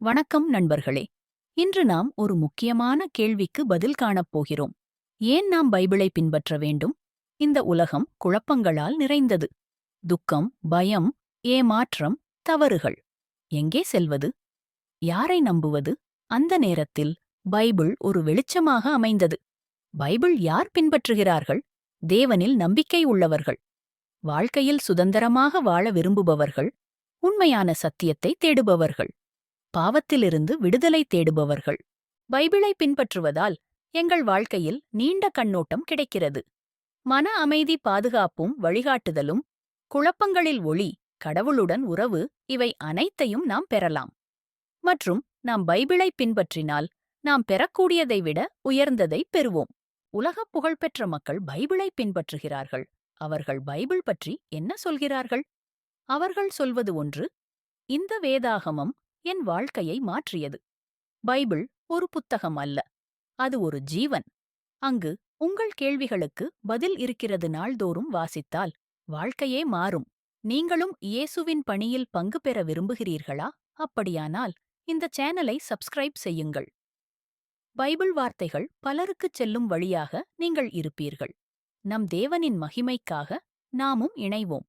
வணக்கம் நண்பர்களே. இன்று நாம் ஒரு முக்கியமான கேள்விக்கு பதில் காணப் போகிறோம். ஏன் நாம் பைபிளை பின்பற்ற வேண்டும்? இந்த உலகம் குழப்பங்களால் நிறைந்தது. துக்கம் பயம் ஏமாற்றம் தவறுகள். எங்கே செல்வது? யாரை நம்புவது? அந்த நேரத்தில் பைபிள் ஒரு வெளிச்சமாக அமைந்தது. பைபிள் யார் பின்பற்றுகிறார்கள்? தேவனில் நம்பிக்கை உள்ளவர்கள். வாழ்க்கையில் சுதந்திரமாக வாழ விரும்புபவர்கள். உண்மையான சத்தியத்தை தேடுபவர்கள். பாவத்திலிருந்து விடுதலை தேடுபவர்கள். பைபிளை பின்பற்றுவதால் எங்கள் வாழ்க்கையில் நீண்ட கண்ணோட்டம் கிடைக்கிறது. மன அமைதி பாதுகாப்பும் வழிகாட்டுதலும் குழப்பங்களில் ஒளி கடவுளுடன் உறவு இவை அனைத்தையும் நாம் பெறலாம். மற்றும் நாம் பைபிளை பின்பற்றினால் நாம் பெறக்கூடியதை விட உயர்ந்ததை பெறுவோம். உலகப் புகழ்பெற்ற மக்கள் பைபிளை பின்பற்றுகிறார்கள். அவர்கள் பைபிள் பற்றி என்ன சொல்கிறார்கள்? அவர்கள் சொல்வது ஒன்று இந்த வேதாகமம் என் வாழ்க்கையை மாற்றியது. பைபிள் ஒரு புத்தகம் அல்ல. அது ஒரு ஜீவன். அங்கு உங்கள் கேள்விகளுக்கு பதில் இருக்கிறது நாள்தோறும் வாசித்தால் வாழ்க்கையே மாறும். நீங்களும் இயேசுவின் பணியில் பங்கு பெற விரும்புகிறீர்களா? அப்படியானால் இந்த சேனலை சப்ஸ்கிரைப் செய்யுங்கள். பைபிள் வார்த்தைகள் பலருக்குச் செல்லும் வழியாக நீங்கள் இருப்பீர்கள். நம் தேவனின் மகிமைக்காக நாமும் இணைவோம்.